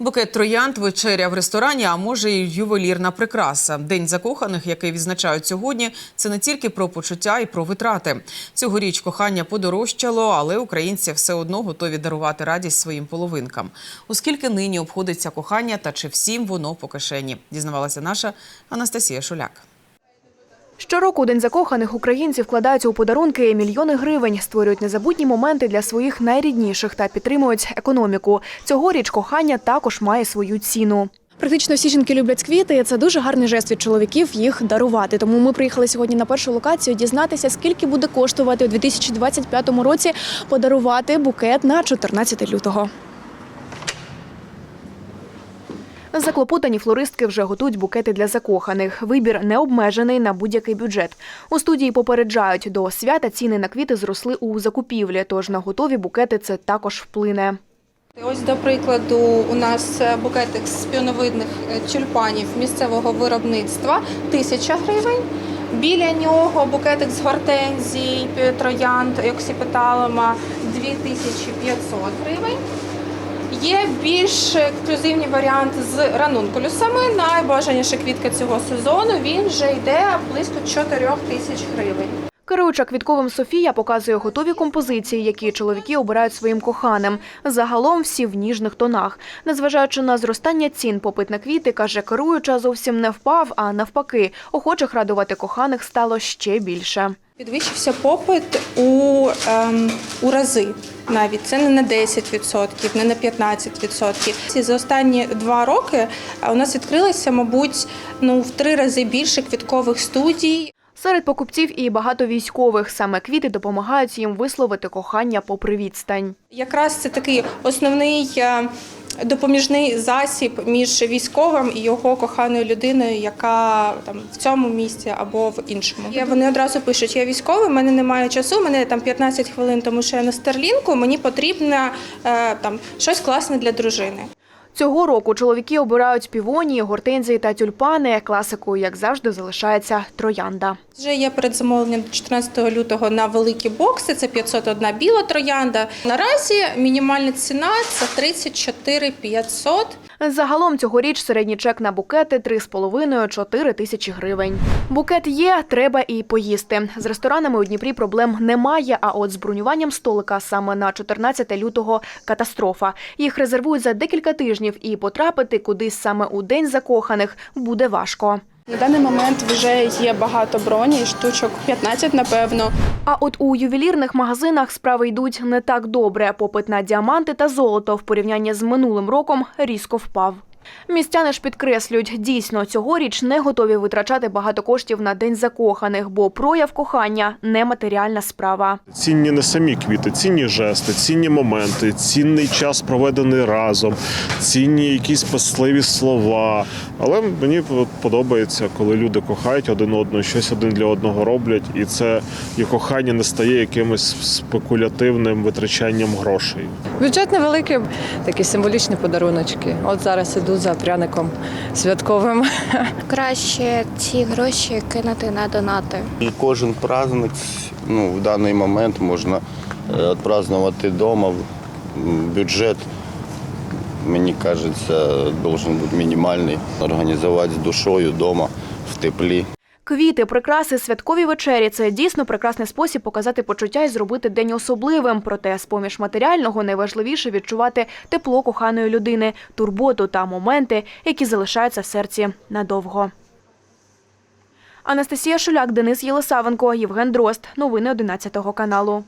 Букет троянд, вечеря в ресторані, а може й ювелірна прикраса. День закоханих, який відзначають сьогодні, це не тільки про почуття і про витрати. Цьогоріч кохання подорожчало, але українці все одно готові дарувати радість своїм половинкам. Оскільки нині обходиться кохання та чи всім воно по кишені, дізнавалася наша Анастасія Шуляк. Щороку День закоханих українці вкладаються у подарунки мільйони гривень, створюють незабутні моменти для своїх найрідніших та підтримують економіку. Цьогоріч кохання також має свою ціну. Практично всі жінки люблять квіти. Це дуже гарний жест від чоловіків їх дарувати. Тому ми приїхали сьогодні на першу локацію дізнатися, скільки буде коштувати у 2025 році подарувати букет на 14 лютого. Заклопотані флористки вже готують букети для закоханих. Вибір не обмежений на будь-який бюджет. У студії попереджають, до свята ціни на квіти зросли у закупівлі, тож на готові букети це також вплине. Ось, до прикладу, у нас е, букетик з піоновидних е, тюльпанів місцевого виробництва 1000 гривень. Біля нього букетик з гортензій, троянд, оксіпеталома 2500 гривень. Є більш ексклюзивні варіанти з ранункулюсами. Найбажаніша квітка цього сезону. Він вже йде близько 4 тисяч гривень. Керуюча квітковим Софія показує готові композиції, які чоловіки обирають своїм коханим. Загалом всі в ніжних тонах. Незважаючи на зростання цін, попит на квіти, каже, керуюча зовсім не впав, а навпаки, охочих радувати коханих стало ще більше. Підвищився попит у, ем, у рази навіть. Це не на 10%, не на 15%. За останні два роки е, у нас відкрилося, мабуть, ну, в три рази більше квіткових студій. Серед покупців і багато військових. Саме квіти допомагають їм висловити кохання попри відстань. Якраз це такий основний е, допоміжний засіб між військовим і його коханою людиною, яка там в цьому місці або в іншому. Вони одразу пишуть: я військовий, в мене немає часу, в мене там 15 хвилин, тому що я на старлінку. Мені потрібно е, там щось класне для дружини. Цього року чоловіки обирають півонії, гортензії та тюльпани. Класикою, як завжди, залишається троянда. Вже є передзамовлення до 14 лютого на великі бокси. Це 501 біла троянда. Наразі мінімальна ціна це 34 500. Загалом цьогоріч середній чек на букети 3,5-4 тисячі гривень. Букет є, треба і поїсти. З ресторанами у Дніпрі проблем немає, а от з бронюванням столика саме на 14 лютого катастрофа. Їх резервують за декілька тижнів і потрапити кудись саме у день закоханих буде важко. На даний момент вже є багато броні, штучок 15, напевно. А от у ювелірних магазинах справи йдуть не так добре. Попит на діаманти та золото в порівнянні з минулим роком різко впав. Містяни ж підкреслюють, дійсно цьогоріч не готові витрачати багато коштів на день закоханих, бо прояв кохання нематеріальна справа. Цінні не самі квіти, цінні жести, цінні моменти, цінний час проведений разом, цінні якісь пасливі слова. Але мені подобається, коли люди кохають один одного, щось один для одного роблять, і це і кохання не стає якимось спекулятивним витрачанням грошей. Бюджет невеликий, такі символічні подаруночки. От зараз іду за пряником святковим. Краще ці гроші кинути на донати. І кожен праздник ну, в даний момент можна е, відпразнувати вдома. Бюджет, мені кажеться, має бути мінімальний. Організувати з душою вдома, в теплі. Квіти, прикраси, святкові вечері це дійсно прекрасний спосіб показати почуття і зробити день особливим. Проте, з поміж матеріального, найважливіше відчувати тепло коханої людини, турботу та моменти, які залишаються в серці надовго. Анастасія Шуляк, Денис Єлисавенко, Євген Дрозд. Новини 11 каналу.